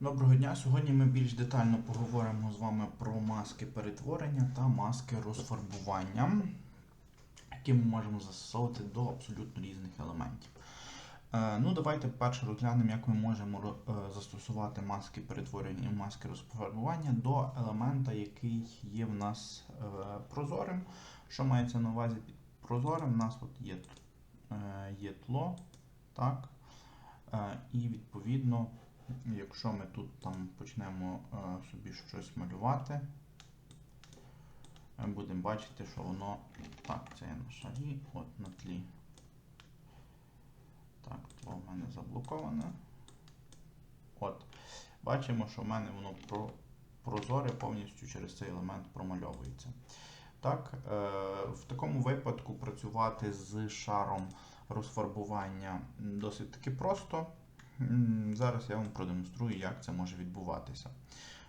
Доброго дня! Сьогодні ми більш детально поговоримо з вами про маски перетворення та маски розфарбування, які ми можемо застосовувати до абсолютно різних елементів. Е, Ну, давайте перше розглянемо, як ми можемо е, застосувати маски перетворення і маски розфарбування до елемента, який є в нас е, прозорим. Що мається на увазі під прозорим? У нас от є, є тло, так? І відповідно. Якщо ми тут там почнемо е, собі щось малювати, ми будемо бачити, що воно. Так, це є на шарі, от на тлі. Так, то в мене заблоковане. От. Бачимо, що в мене воно про, прозоре повністю через цей елемент промальовується. Так, е, в такому випадку працювати з шаром розфарбування досить таки просто. Зараз я вам продемонструю, як це може відбуватися.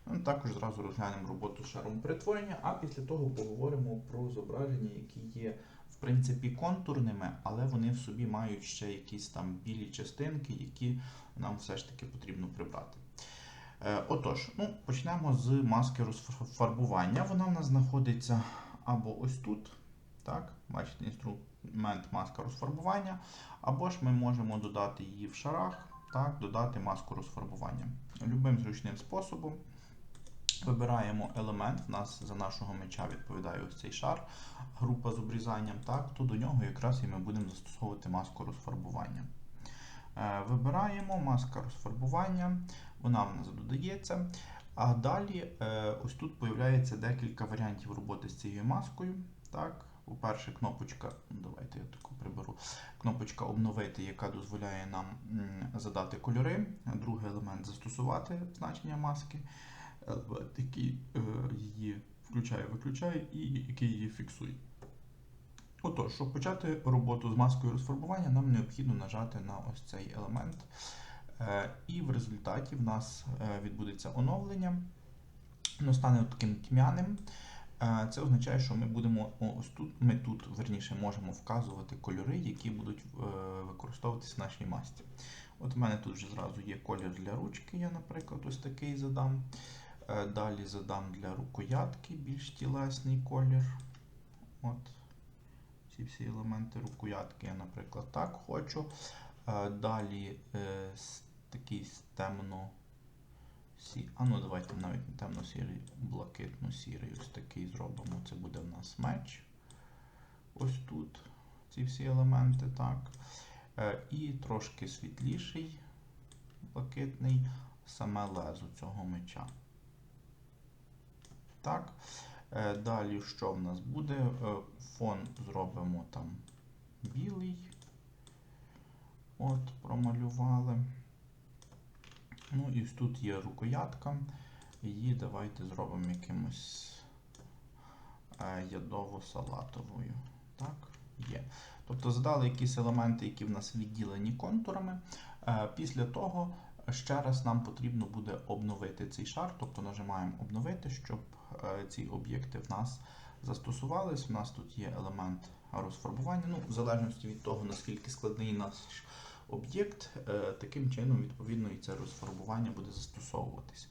Ну, Також зразу розглянемо роботу з шаром перетворення, а після того поговоримо про зображення, які є в принципі контурними, але вони в собі мають ще якісь там білі частинки, які нам все ж таки потрібно прибрати. Е, Отож, ну, почнемо з маски розфарбування. Вона в нас знаходиться або ось тут. Так, бачите, інструмент маска розфарбування, або ж ми можемо додати її в шарах, так, додати маску розфарбування. Любим зручним способом. Вибираємо елемент, в нас за нашого меча відповідає ось цей шар, група з обрізанням, так, то до нього якраз і ми будемо застосовувати маску розфарбування. Е, Вибираємо маска розфарбування, вона в нас додається. А далі е, ось тут з'являється декілька варіантів роботи з цією маскою. Так, по-перше, кнопочка, давайте я таку приберу. Кнопочка обновити, яка дозволяє нам задати кольори. Другий елемент застосувати значення маски. Який е, її включає, виключає і який її фіксує. Отож, щоб почати роботу з маскою розфарбування, нам необхідно нажати на ось цей елемент. Е, І в результаті в нас е, відбудеться оновлення. Воно стане таким тьмяним. Це означає, що ми будемо ось тут, ми тут верніше можемо вказувати кольори, які будуть е, використовуватися в нашій масці. От в мене тут вже зразу є колір для ручки, я, наприклад, ось такий задам. Е, Далі задам для рукоятки більш тілесний колір. От ці всі елементи рукоятки я, наприклад, так хочу. Е, Далі такий темно. Сі... А ну давайте навіть не темно-сірий, блакитно-сірий. Ось такий зробимо. Це буде в нас меч. Ось тут ці всі елементи, так. Е, І трошки світліший, блакитний, саме лезо цього меча. Так. Е, Далі що в нас буде? Е, Фон зробимо там білий. От, промалювали. Ну і тут є рукоятка. Її давайте зробимо якимось е, ядово-салатовою. Так, є. Тобто задали якісь елементи, які в нас відділені контурами. Е, Після того ще раз нам потрібно буде обновити цей шар, тобто нажимаємо обновити, щоб е, ці об'єкти в нас застосувались. У нас тут є елемент розфарбування. Ну, в залежності від того, наскільки складний наш об'єкт, е, таким чином, відповідно, і це розфарбування буде застосовуватись.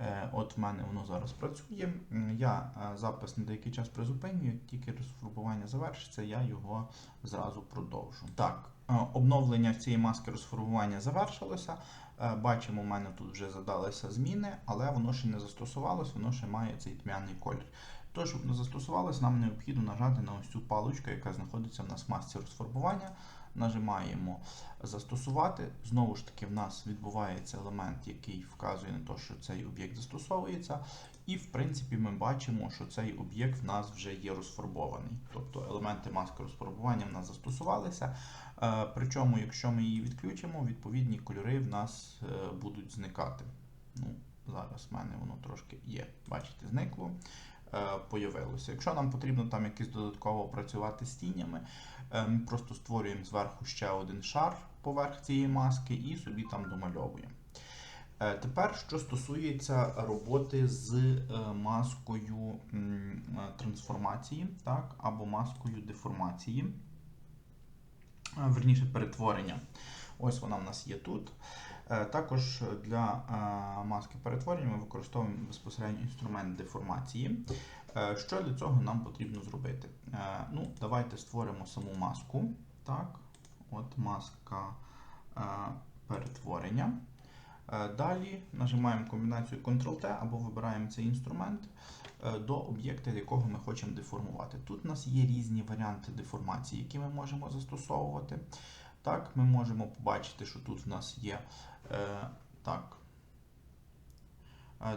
Е, От в мене воно зараз працює. Я е, запис на деякий час призупинюю, як тільки розфарбування завершиться, я його зразу продовжу. Так, обновлення цієї маски розфарбування завершилося. Бачимо, у мене тут вже задалися зміни, але воно ще не застосувалось, воно ще має цей тьмяний колір. Тож, щоб воно застосувалось, нам необхідно нажати на ось цю паличку, яка знаходиться в нас в масці розфарбування. Нажимаємо застосувати. Знову ж таки, в нас відбувається елемент, який вказує на те, що цей об'єкт застосовується. І, в принципі, ми бачимо, що цей об'єкт в нас вже є розфарбований. Тобто елементи маски розфарбування в нас застосувалися. Е, Причому, якщо ми її відключимо, відповідні кольори в нас е, будуть зникати. Ну, Зараз в мене воно трошки є. Бачите, зникло. е, Появилося. Якщо нам потрібно там якось додатково працювати з тінями, ми просто створюємо зверху ще один шар поверх цієї маски і собі там домальовуємо. Е, Тепер, що стосується роботи з е, маскою е, трансформації, так, або маскою деформації, е, верніше перетворення. Ось вона в нас є тут. Е, Також для е, маски перетворення ми використовуємо безпосередньо інструмент деформації. Е, Що для цього нам потрібно зробити? Е, Ну, давайте створимо саму маску. Так, от маска е, перетворення. Далі нажимаємо комбінацію Ctrl-T або вибираємо цей інструмент до об'єкта, якого ми хочемо деформувати. Тут у нас є різні варіанти деформації, які ми можемо застосовувати. Так, ми можемо побачити, що тут в нас є так,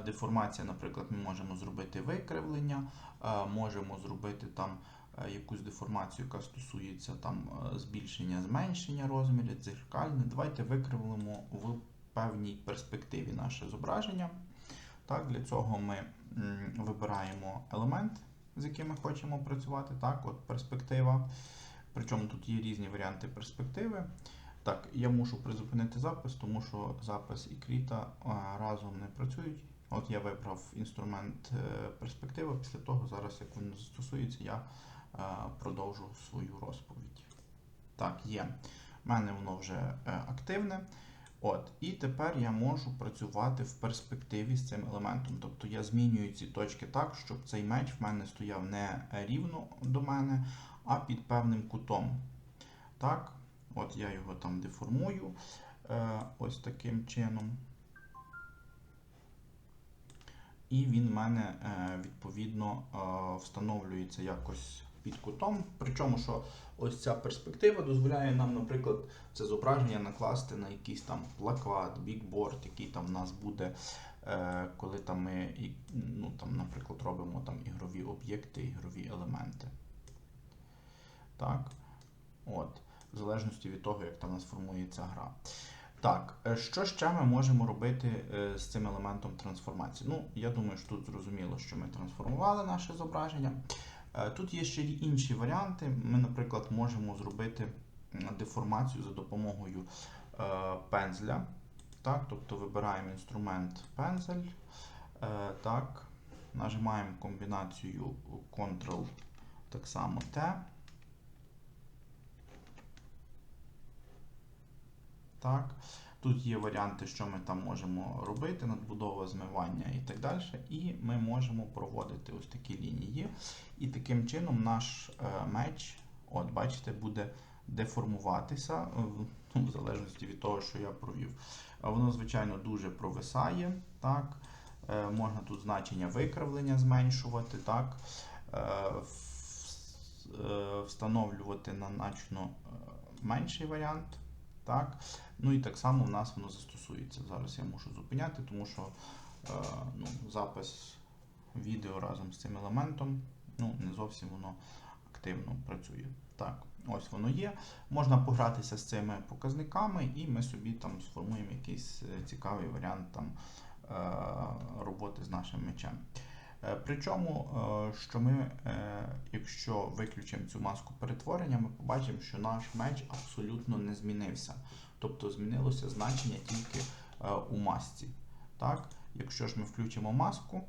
деформація, наприклад, ми можемо зробити викривлення, е, можемо зробити там е, якусь деформацію, яка стосується там е, збільшення, зменшення розмірів, дзеркальне. Давайте викривлимо в певній перспективі наше зображення. Так, Для цього ми вибираємо елемент, з яким ми хочемо працювати. Так, от перспектива. Причому тут є різні варіанти перспективи. Так, я мушу призупинити запис, тому що запис і кріта разом не працюють. От я вибрав інструмент е, перспектива. Після того, зараз, як він застосується, я е, продовжу свою розповідь. Так, є. У мене воно вже е, активне. От, І тепер я можу працювати в перспективі з цим елементом. Тобто я змінюю ці точки так, щоб цей меч в мене стояв не рівно до мене, а під певним кутом. Так, от я його там деформую ось таким чином. І він в мене е, відповідно е, встановлюється якось під кутом. Причому, що ось ця перспектива дозволяє нам, наприклад, це зображення накласти на якийсь там плакат, бікборд, який там в нас буде, е, коли там ми, ну, там, наприклад, робимо там ігрові об'єкти, ігрові елементи. Так. От. В залежності від того, як там у нас формується гра. Так, е, що ще ми можемо робити е, з цим елементом трансформації? Ну, я думаю, що тут зрозуміло, що ми трансформували наше зображення. Е, Тут є ще інші варіанти. Ми, наприклад, можемо зробити деформацію за допомогою пензля. Так, тобто вибираємо інструмент пензель. Так, нажимаємо комбінацію Ctrl так само T. Так. Тут є варіанти, що ми там можемо робити, надбудова змивання і так далі. І ми можемо проводити ось такі лінії. І таким чином наш е, меч, от бачите, буде деформуватися, е, ну, в залежності від того, що я провів. Воно, звичайно, дуже провисає. Так. Е, Можна тут значення викривлення зменшувати. так. Встановлювати на значно менший варіант. Так. Ну і так само в нас воно застосується. Зараз я мушу зупиняти, тому що е, ну, запис відео разом з цим елементом ну, не зовсім воно активно працює. Так, ось воно є. Можна погратися з цими показниками, і ми собі там сформуємо якийсь е, цікавий варіант там, е, роботи з нашим мечем. Е, Причому, е, що ми, е, якщо виключимо цю маску перетворення, ми побачимо, що наш меч абсолютно не змінився. Тобто змінилося значення тільки у масці. Так? Якщо ж ми включимо маску,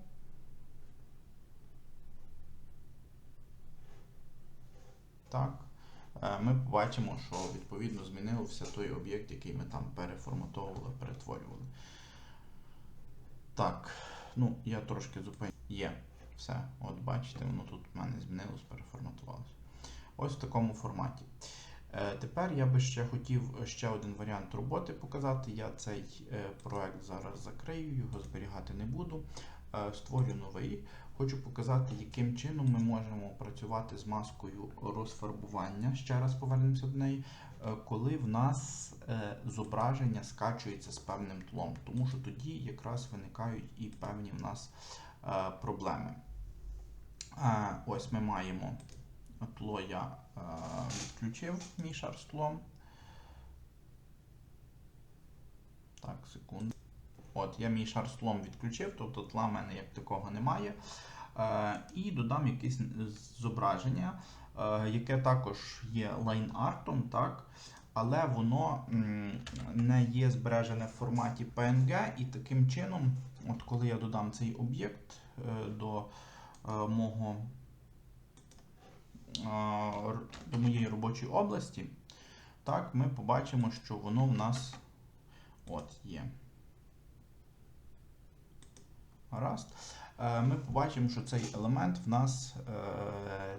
так, ми побачимо, що відповідно змінився той об'єкт, який ми там переформатовували, перетворювали. Так, ну я трошки зупиню. Є. Все, от бачите, воно тут в мене змінилось, переформатувалося. Ось в такому форматі. Е, Тепер я би ще хотів ще один варіант роботи показати. Я цей е, проект зараз закрию, його зберігати не буду. Е, Створю новий. Хочу показати, яким чином ми можемо працювати з маскою розфарбування. Ще раз повернемося до неї, е, коли в нас е, зображення скачується з певним тлом, тому що тоді якраз виникають і певні в нас е, проблеми. Е, Ось ми маємо тло я е, відключив мій шар з тлом. Так, секунду. От, я мій шар з тлом відключив, тобто тла в мене як такого немає. Е, і додам якесь зображення, е, яке також є лайн-артом, так? але воно м, не є збережене в форматі PNG, і таким чином, от коли я додам цей об'єкт е, до е, мого е, до моєї робочої області, так, ми побачимо, що воно в нас От є. Е, Ми побачимо, що цей елемент в нас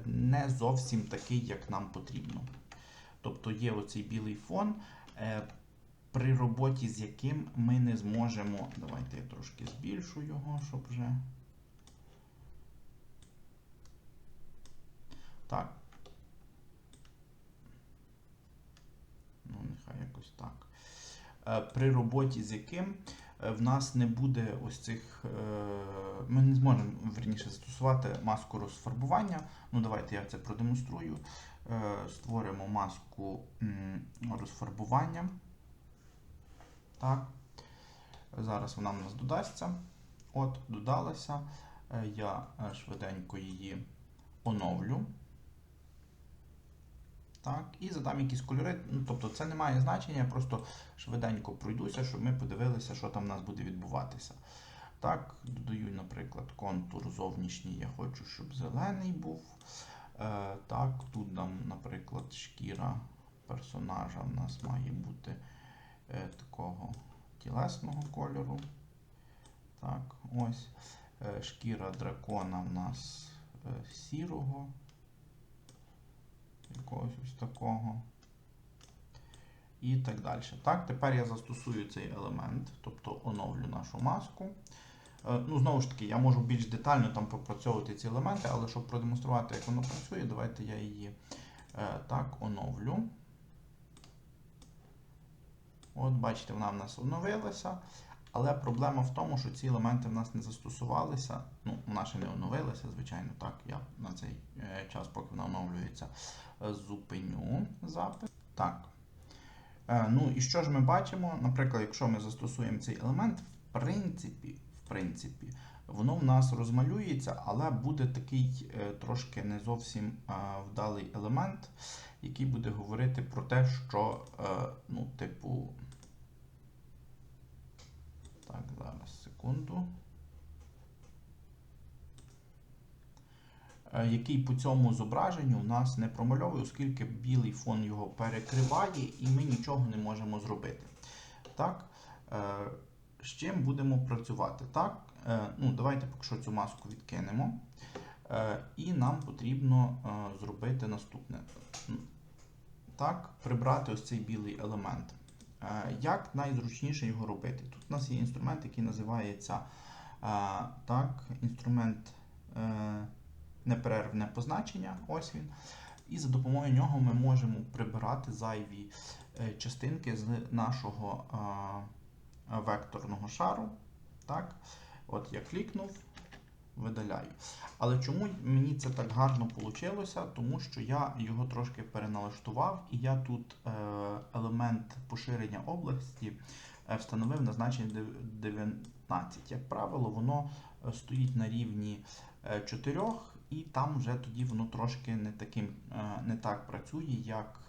не зовсім такий, як нам потрібно. Тобто є оцей білий фон, при роботі з яким ми не зможемо. Давайте я трошки збільшу його, щоб вже. Так. Ну, нехай якось так. Е, При роботі з яким е, в нас не буде ось цих. е, Ми не зможемо верніше застосувати маску розфарбування. Ну, давайте я це продемонструю. Створимо маску розфарбування. Так. Зараз вона в нас додасться. От, додалася. Е, Я е, швиденько її оновлю. Так, і задам якісь кольори. Ну, тобто це не має значення, я просто швиденько пройдуся, щоб ми подивилися, що там в нас буде відбуватися. Так, додаю, наприклад, контур зовнішній, я хочу, щоб зелений був. Е, так, тут дам, наприклад, шкіра персонажа в нас має бути такого тілесного кольору. Так, ось. Е, шкіра дракона в нас е, сірого якогось ось такого. І так далі. Так, тепер я застосую цей елемент, тобто оновлю нашу маску. Е, Ну, знову ж таки, я можу більш детально там пропрацьовувати ці елементи, але щоб продемонструвати, як воно працює, давайте я її е, так оновлю. От, бачите, вона в нас оновилася. Але проблема в тому, що ці елементи в нас не застосувалися. Ну, вона ще не оновилася, звичайно, так. Я на цей е, час, поки вона оновлюється, е, зупиню запис. Так. Е, ну і що ж ми бачимо? Наприклад, якщо ми застосуємо цей елемент, в принципі, в принципі, воно в нас розмалюється, але буде такий е, трошки не зовсім е, вдалий елемент, який буде говорити про те, що, е, ну, типу. Так, зараз секунду. Який по цьому зображенню у нас не промальовує, оскільки білий фон його перекриває і ми нічого не можемо зробити. Так, з чим будемо працювати? Так, ну, давайте поки що цю маску відкинемо. Е, І нам потрібно е, зробити наступне. Так, прибрати ось цей білий елемент. Е, Як найзручніше його робити? Тут у нас є інструмент, який називається е, так, інструмент е, неперервне позначення. Ось він. І за допомогою нього ми можемо прибирати зайві е, частинки з нашого е, векторного шару. Так? От я клікнув, видаляю. Але чому мені це так гарно вийшло? Тому що я його трошки переналаштував, і я тут е, елемент поширення області е, встановив на значення 19. Як правило, воно е, стоїть на рівні е, 4, і там вже тоді воно трошки не, таким, не так працює, як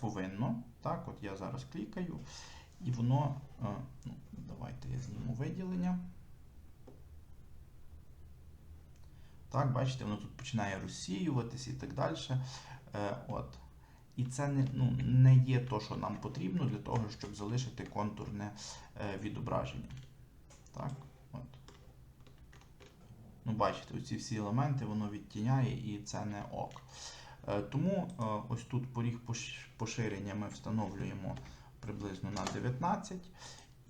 повинно. Так, от я зараз клікаю, і воно. Ну, давайте я зніму виділення. Так, бачите, воно тут починає розсіюватись і так далі. Е, от. І це не, ну, не є то, що нам потрібно для того, щоб залишити контурне е, відображення. Так, от. Ну, бачите, оці всі елементи воно відтіняє і це не ок. Е, тому ось тут поріг поширення ми встановлюємо приблизно на 19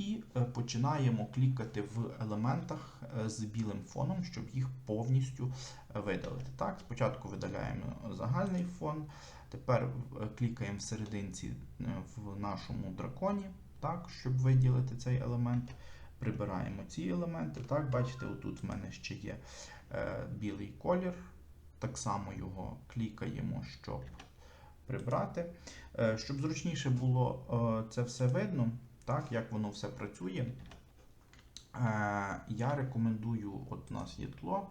і е, починаємо клікати в елементах е, з білим фоном, щоб їх повністю е, видалити. Так, спочатку видаляємо загальний фон, тепер клікаємо в серединці в нашому драконі, так, щоб виділити цей елемент. Прибираємо ці елементи. Так, бачите, отут в мене ще є е, білий колір. Так само його клікаємо, щоб прибрати. Е, щоб зручніше було е, це все видно, так, як воно все працює, е, я рекомендую, от у нас є тло,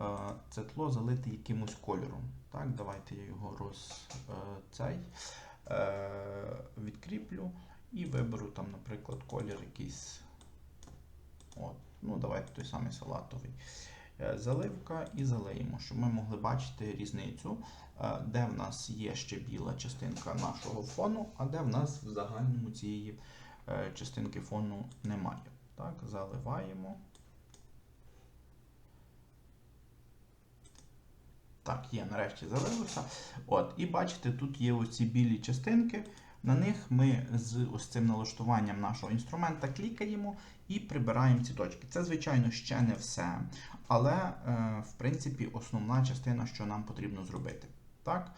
е, це тло залити якимось кольором. Так, давайте я його роз, е, цей, відкріплю і виберу там, наприклад, колір якийсь. От, ну, давайте той самий салатовий. Заливка і залиємо, щоб ми могли бачити різницю, де в нас є ще біла частинка нашого фону, а де в нас в загальному цієї частинки фону немає. Так, заливаємо. Так, є, нарешті залилося. От, і бачите, тут є оці білі частинки. На них ми з ось цим налаштуванням нашого інструмента клікаємо і прибираємо ці точки. Це, звичайно, ще не все, але, е, в принципі, основна частина, що нам потрібно зробити. Так?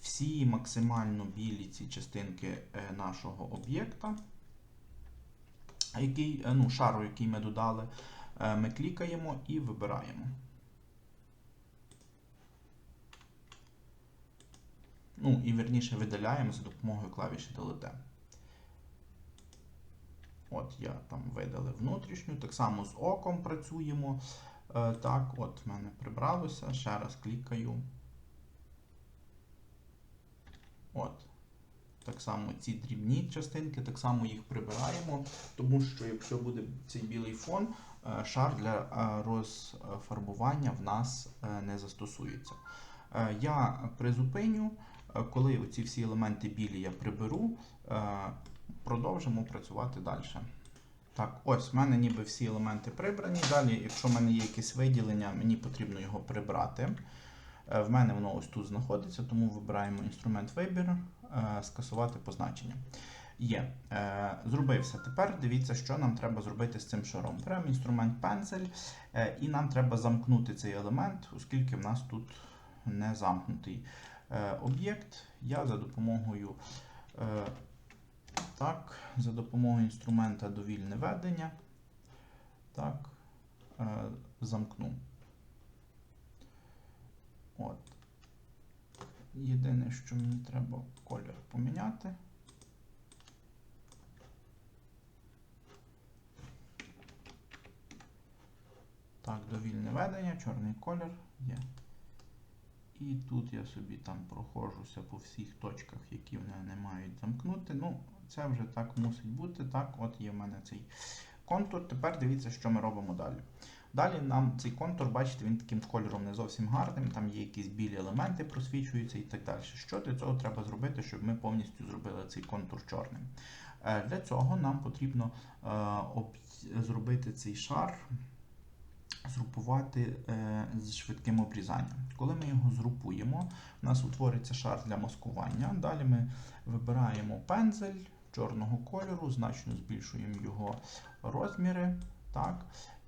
Всі максимально білі ці частинки е, нашого об'єкта, який, е, ну, шару, який ми додали, е, ми клікаємо і вибираємо. Ну, і верніше видаляємо за допомогою клавіші Delete. От я там видалив внутрішню, так само з оком працюємо. Е, так, от в мене прибралося. Ще раз клікаю. От. Так само ці дрібні частинки, так само їх прибираємо, тому що якщо буде цей білий фон, е, шар для е, розфарбування в нас е, не застосується. Я призупиню, коли оці всі елементи білі я приберу, продовжимо працювати далі. Так, ось в мене ніби всі елементи прибрані. Далі, якщо в мене є якесь виділення, мені потрібно його прибрати. В мене воно ось тут знаходиться, тому вибираємо інструмент вибір, скасувати позначення. Є. Е, Зробився. Тепер дивіться, що нам треба зробити з цим шаром. Беремо інструмент пензель, е, і нам треба замкнути цей елемент, оскільки в нас тут не замкнутий е, об'єкт. Я за допомогою е, так, за допомогою інструмента довільне ведення так, е, замкну. От. Єдине, що мені треба колір поміняти. Так, довільне ведення, чорний колір є. І тут я собі там проходжуся по всіх точках, які вони не мають замкнути. Ну, це вже так мусить бути. Так, от є в мене цей контур. Тепер дивіться, що ми робимо далі. Далі нам цей контур, бачите, він таким кольором не зовсім гарним, там є якісь білі елементи, просвічуються і так далі. Що для цього треба зробити, щоб ми повністю зробили цей контур чорним? Е, Для цього нам потрібно е, зробити цей шар, згрупувати е, з швидким обрізанням. Коли ми його згрупуємо, у нас утвориться шар для маскування. Далі ми вибираємо пензель чорного кольору, значно збільшуємо його розміри. Так,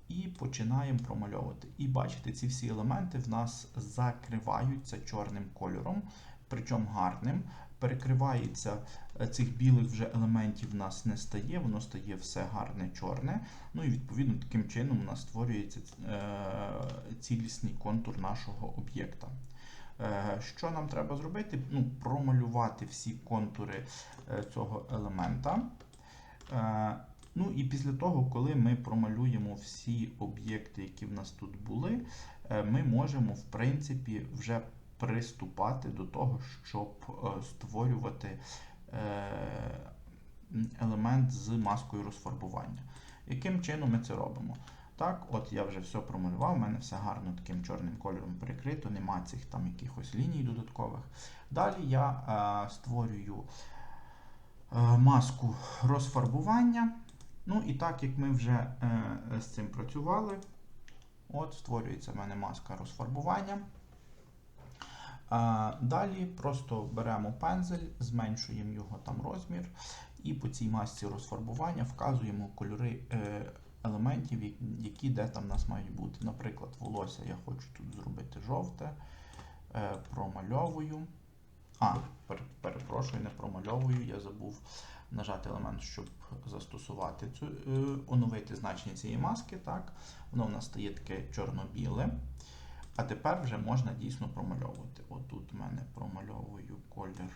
і починаємо промальовувати. І бачите, ці всі елементи в нас закриваються чорним кольором, причому гарним. Перекривається е, цих білих вже елементів в нас не стає, воно стає все гарне чорне. Ну і відповідно таким чином у нас створюється е, цілісний контур нашого об'єкта. Е, Що нам треба зробити? Ну, Промалювати всі контури цього елемента. Ну і після того, коли ми промалюємо всі об'єкти, які в нас тут були, е, ми можемо, в принципі, вже приступати до того, щоб е, створювати е, елемент з маскою розфарбування. Яким чином ми це робимо? Так, от я вже все промалював, у мене все гарно таким чорним кольором перекрито, нема цих там якихось ліній додаткових. Далі я е, створюю е, маску розфарбування. Ну і так як ми вже е, з цим працювали, от створюється в мене маска розфарбування. А, далі просто беремо пензель, зменшуємо його там розмір, і по цій масці розфарбування вказуємо кольори е, елементів, які де там в нас мають бути. Наприклад, волосся я хочу тут зробити жовте, е, промальовую. А, перепрошую, не промальовую, я забув нажати елемент, щоб застосувати цю, е, оновити значення цієї маски. Так, воно в нас стає таке чорно-біле. А тепер вже можна дійсно промальовувати. Отут в мене промальовую колір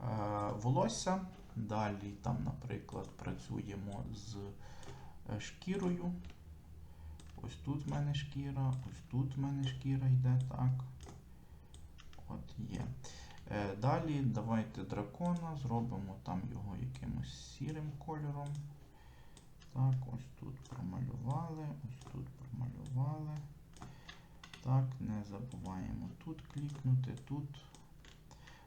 е, волосся. Далі там, наприклад, працюємо з е, шкірою. Ось тут в мене шкіра, ось тут в мене шкіра йде, так. От є. Е, Далі давайте дракона, зробимо там його якимось сірим кольором. Так, ось тут промалювали, ось тут промалювали. Так, не забуваємо тут клікнути, тут.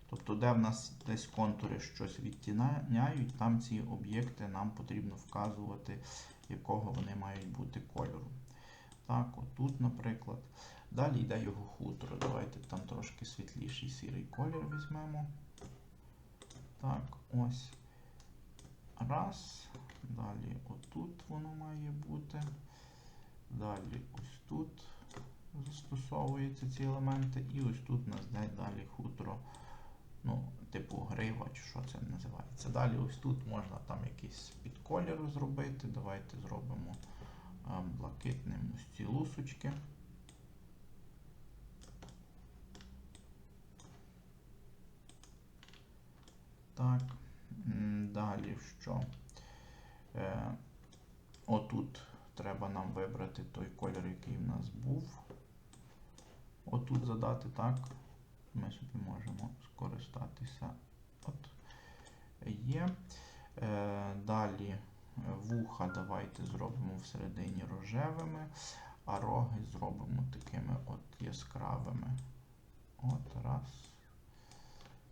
Тобто, де в нас десь контури щось відтіняють, там ці об'єкти нам потрібно вказувати, якого вони мають бути кольору. Так, отут, наприклад. Далі йде його хутро. Давайте там трошки світліший сірий колір візьмемо. Так, ось. Раз. Далі отут воно має бути. Далі ось тут застосовуються ці елементи. І ось тут у нас йде далі хутро. Ну, типу грива, чи що це називається. Далі ось тут можна там якийсь підколір зробити. Давайте зробимо а, блакитним ось ці лусочки. Так, далі що? Е, отут треба нам вибрати той колір, який в нас був. Отут задати, так. Ми собі можемо скористатися. От є. Е, далі вуха давайте зробимо всередині рожевими, а роги зробимо такими от яскравими. От, раз.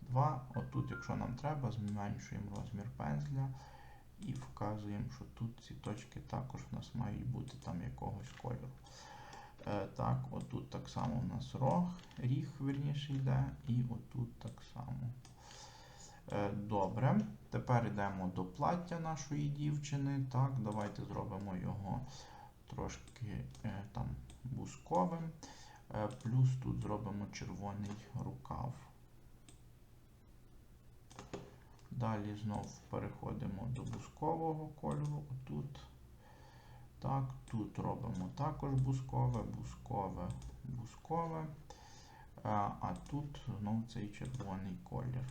Два. Отут, якщо нам треба, зменшуємо розмір пензля і вказуємо, що тут ці точки також в нас мають бути там якогось кольору. Е, так, отут так само у нас рог, ріг, верніше йде, і отут так само. Е, добре. Тепер йдемо до плаття нашої дівчини. Так, давайте зробимо його трошки е, там бусковим. Плюс тут зробимо червоний рукав. Далі знов переходимо до бускового кольору. Отут. Так, тут робимо також бускове, бускове, бускове. А, а тут знов цей червоний колір.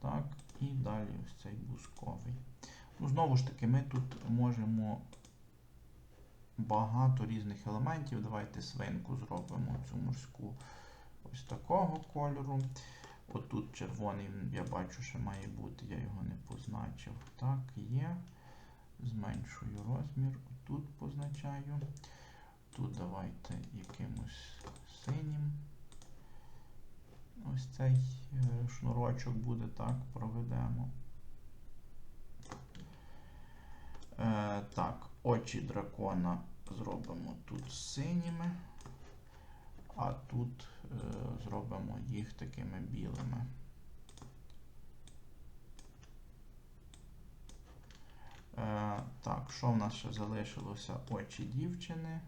Так, і далі ось цей бусковий. Ну, Знову ж таки, ми тут можемо багато різних елементів. Давайте свинку зробимо цю морську ось такого кольору. Отут червоний, я бачу, що має бути, я його не позначив. Так, є. Зменшую розмір, тут позначаю. Тут давайте якимось синім. Ось цей е, шнурочок буде так, проведемо. Е, так, очі дракона зробимо тут синіми, а тут зробимо їх такими білими. Е, так, що в нас ще залишилося? Очі дівчини.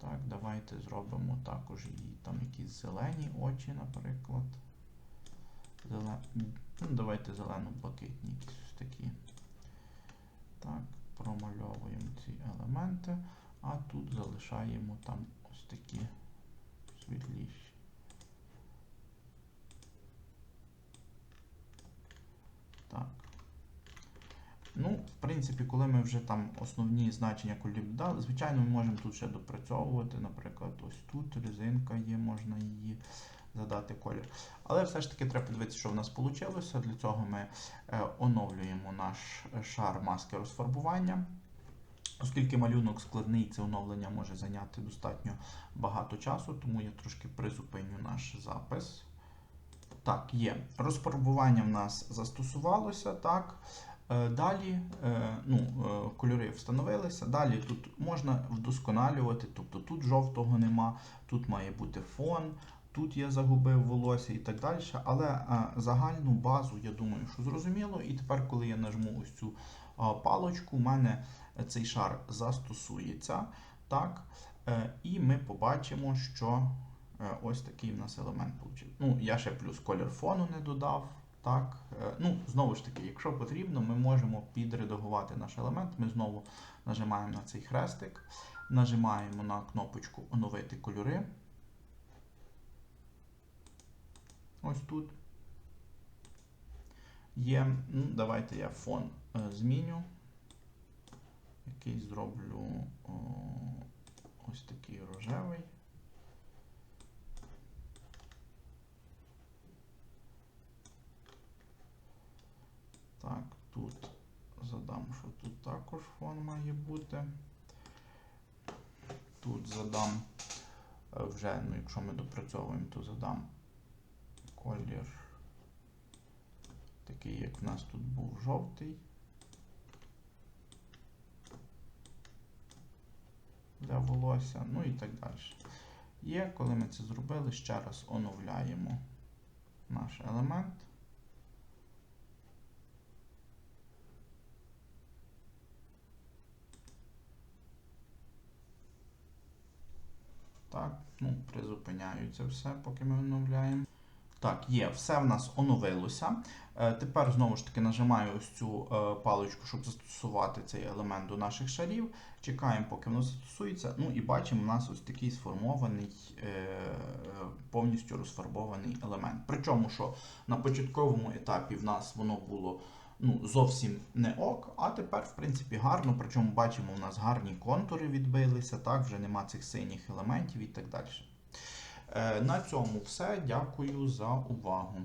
Так, давайте зробимо також її там якісь зелені очі, наприклад. Зелен... Ну, давайте зелено-блакитні якісь такі. Так, промальовуємо ці елементи, а тут залишаємо там ось такі світліші. Так. Ну, в принципі, коли ми вже там основні значення кольорів дали, звичайно, ми можемо тут ще допрацьовувати. Наприклад, ось тут резинка є, можна її задати колір. Але все ж таки треба подивитися, що в нас вийшло. Для цього ми е, оновлюємо наш шар маски розфарбування. Оскільки малюнок складний, це оновлення може зайняти достатньо багато часу, тому я трошки призупиню наш запис. Так, є. Розфарбування в нас застосувалося. так. Е, Далі е, ну, е, кольори встановилися. Далі тут можна вдосконалювати, тобто тут жовтого нема, тут має бути фон, тут я загубив волосся і так далі. Але загальну базу, я думаю, що зрозуміло. І тепер, коли я нажму ось цю палочку, у мене цей шар застосується. так, І ми побачимо, що ось такий в нас елемент вийшов. Ну, я ще плюс колір фону не додав. Так, ну, Знову ж таки, якщо потрібно, ми можемо підредагувати наш елемент. Ми знову нажимаємо на цей хрестик, нажимаємо на кнопочку Оновити кольори. Ось тут є. ну, Давайте я фон е, зміню. Який зроблю ось такий рожевий. Так, тут задам, що тут також фон має бути. Тут задам е, вже, ну, якщо ми допрацьовуємо, то задам колір такий, як в нас тут був жовтий. Для волосся, ну і так далі. Є, коли ми це зробили, ще раз оновляємо наш елемент. Так, ну, призупиняються все, поки ми оновляємо. Так, є, все в нас оновилося. Е, тепер знову ж таки нажимаю ось цю е, паличку, щоб застосувати цей елемент до наших шарів. Чекаємо, поки воно застосується. Ну і бачимо, у нас ось такий сформований, е, повністю розфарбований елемент. Причому, що на початковому етапі в нас воно було ну, зовсім не ок, а тепер, в принципі, гарно. Причому бачимо, у нас гарні контури відбилися, так, вже нема цих синіх елементів і так далі. Е, На цьому все. Дякую за увагу.